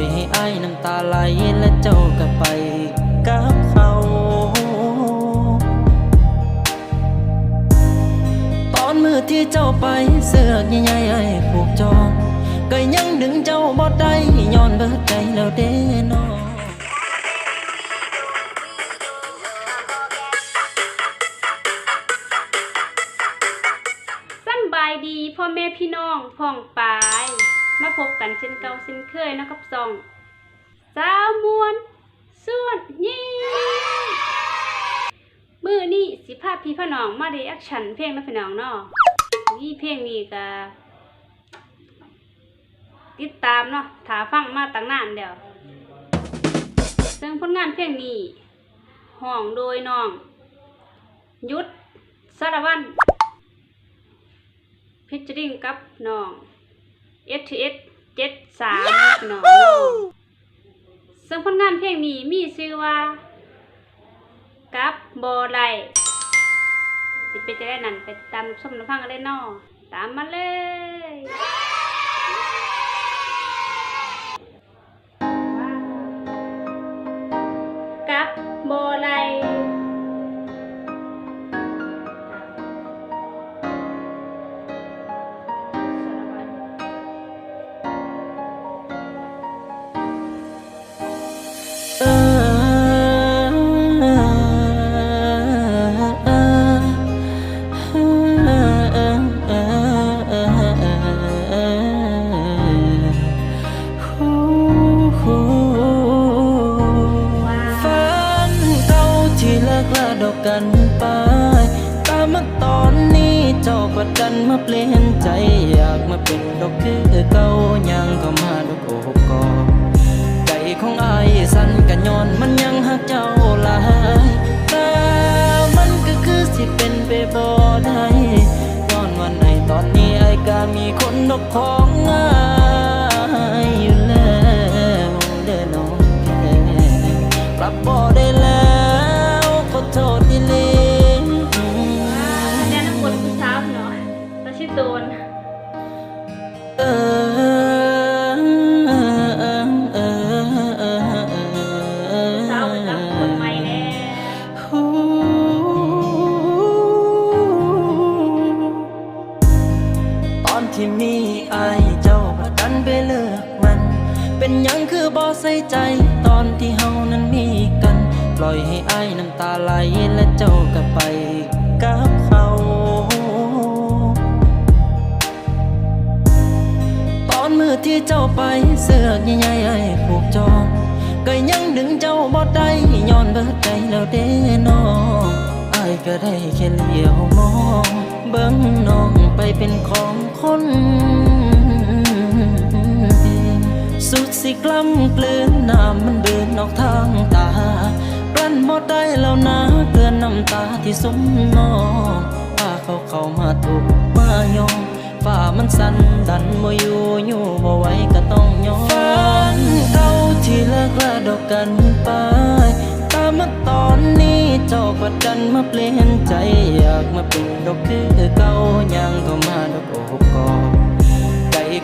อยให้อายน้ำตาไหลและเจ้าก็ไปกับเขาตอนมือที่เจ้าไปเสือกใหญ่ๆไอ้ผูกจองก็ยังดึงเจ้าบ่ได้ย้อนเบิดใจแล้วเด้น้องสำบายดีพ่อแม่พี่น้องพ่องปาย มาพบกันเช่นเก่าเช่นเคยนาะกับซองสาวมวนส่วนยิ่งมือนี่สิพาพี่พ่อน้องมาได้แอคชั่นเพลงนะพี่น้องเนาะนี่เพลงนี้ก็ติดตามเนาะถาฟังมาตั้งนานเดียวซึ่งผลงานเพลงนี้ห้องโดยน้อง ยุทธสารวันพิจริงกับน้อง S T S เจ็ดสามน้องซึ่งผลงานเพลงนี้มีชื่อว่า กับโบไลสิเป็นจะได้นั่นไปตามชมน้ำพังกันเลยนาะตามมาเลยกับโบไล กลาดอกกันไปตามมาตอนนี้เจ้ากดดันมาเปลี่ยนใจ อยากมาเป็นดอกคือเก่ายังก็มาดอกโอ้กอใจของอายสั่นกันย้อนมันยังหักเจ้าหลาย คือบ่ใส่ใจ ตอนที่เฮานั้นมีกัน ปล่อยให้อายน้ำตาไหลและเจ้าก็ไปกับเขาตอนมือที่เจ้าไปเสือกใหญ่ๆไอ้ผูกจองก็ยังดึงเจ้าบ่ได้ย้อนเบิดใจแล้วเด้น้องอายก็ได้แค่เลี้ยวมอง เบิ่งน้องไปเป็นของคนอื่น สุดสิกล้ำเกลือนน้ำมันเดินออกทางตากลั้นบ่ได้แล้วนะเกลือนน้ำตาที่สมน้องพาเขาเข้ามาถูกมายอมฝ่ามันสั่นดันบ่อยู่อยู่บ่ไหวก็ต้องยอมฝันเก่าที่เลิกลาดอกกันไปตามมาตอนนี้เจ้ากดดันมาเปลี่ยนใจอยากมาเป็นดอกคือเก่ายังก็มาดอกโอ้กอใจ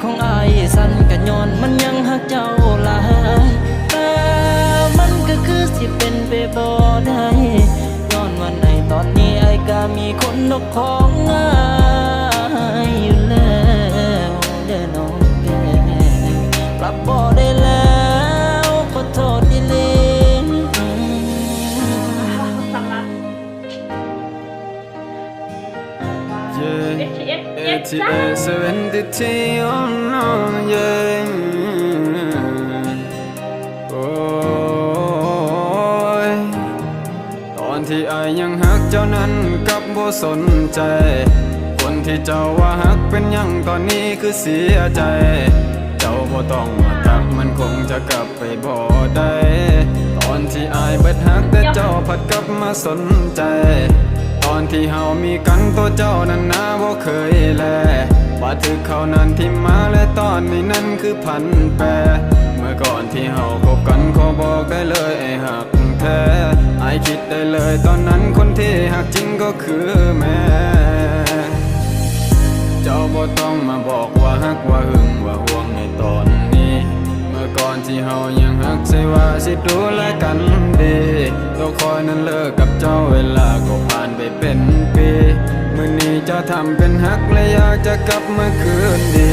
ของอายสั่นกันย้อนมันยังหักเจ้าหลายแต่มันก็คือสิเป็นไปบ่ได้ย้อนวันไหนตอนนี้ไอ้ก็มีคนนกของอาย Yeah, S T S เจ็ด ATS สาม72 oh no, yeah. โอ้ยตอนที่อายยังหักเจ้านั้นกับบ่สนใจ คนที่เจ้าว่าหักเป็นยังตอนนี้คือเสียใจ เจ้าบ่ต้องมาตักมันคงจะกลับไปบ่ได้ ตอนที่อายเบิดหักแต่เจ้าผัดกลับมาสนใจ ตอนที่เฮามีกันตัวเจ้านั้นนาบ่เคยแลว่าถึกเขานั้นที่มาและตอนนี้นั้นคือพันแปรเมื่อก่อนที่เฮาคบกันขอบอกได้เลยไอ้หักแท้ไอคิดได้เลยตอนนั้นคนที่หักจริงก็คือแม่เจ้าบ่ต้องมาบอกว่าฮักว่าหึงว่าห่วงในตอน ก่อนที่เฮายังหักใช่ว่าสิดูแลกันดีตัวคอยนั้นเลิกกับเจ้าเวลาก็ผ่านไปเป็นปีมื่อนี้เจ้าทำเป็นฮักและอยากจะกลับมาคืนดี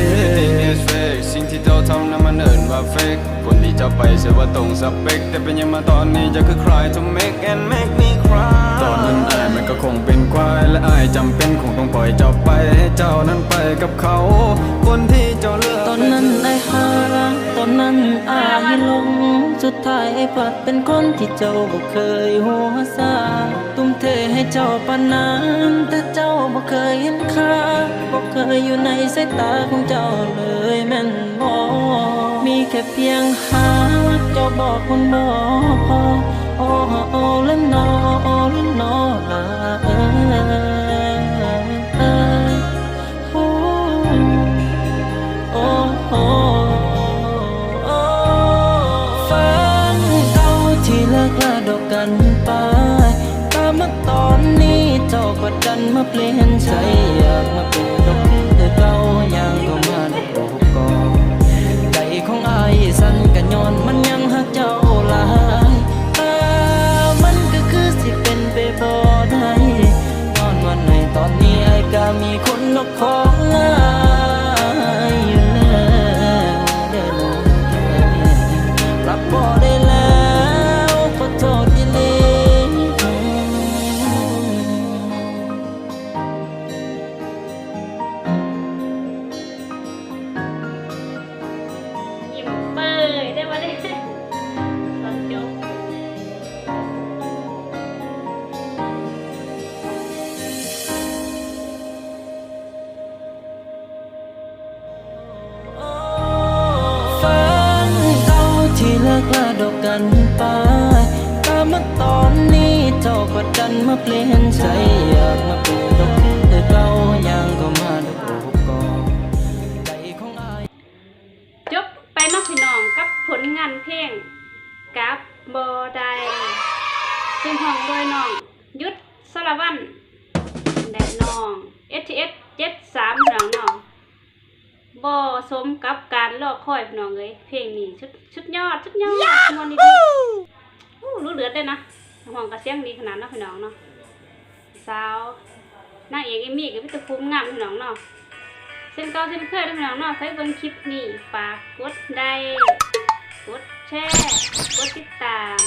is fake สิ่งที่เจ้าทำนั้นมันเอินว่า fake คนที่เจ้าไปเสียว่าตรงสเปค แต่เป็นยังมาตอนนี้จะคือ cry to make and make me cry ตอนนั้นอายมันก็คงเป็นควายและอายจำเป็นคงต้องปล่อยเจ้าไปให้เจ้านั้นไปกับเขา คนที่เจ้า นั้นอายหลง สุดท้ายไอ้พัดเป็นคนที่เจ้าบ่เคยหัวซาตุ้มเทให้เจ้าปานนั้นแต่เจ้าบ่เคยเห็นค่าบ่เคยอยู่ในสายตาของเจ้าเลยแม่นบ่มีแค่เพียงหาเจ้าบอกคนบ่พอโอ้โอ้ละนอโอ้ละนอลาเอ้ กลาดอกกันไปตามมาตอนนี้เจ้าก็ดันมาเปลี่ยนใจอยากมาเป็นดอกเธอเก่ายังก็มาดอกโอบกอใจของอายจบไปเนอกพี่น้องกับผลงานเพลงกับบอไดซึ่งห้องโดยน้องยุทธสลาวันและน้อง S t S 73พี่น้องเนาะ บอสมกับการรอคอยพี่น้องเลยเพลงนี้ชุดชุดยอดชุดยอดมวนดีๆอู้รู้เลือดเลยนะห้องกระเสียงดีขนาดนั้นพี่น้องเนาะสาวนางเอกเอมี่กับพี่ตะภูมิงามพี่น้องเนาะเส้นเก่าเส้นเคยได้พี่น้องเนาะใครเบิ่งคลิปนี้ฝากกดได้กดแชร์กดติดตาม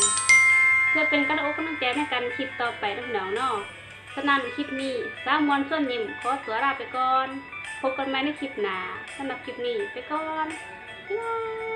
เพื่อเป็นกำลังอกกำลังใจในการคลิปต่อไปนะพี่น้องเนาะฉะนั้นคลิปนี้สาวมวนส่วนยิ้มขอตัวลาไปก่อน พบกันใหม่ในคลิปหน้าสำหรับคลิปนี้ไปก่อนบ๊ายบาย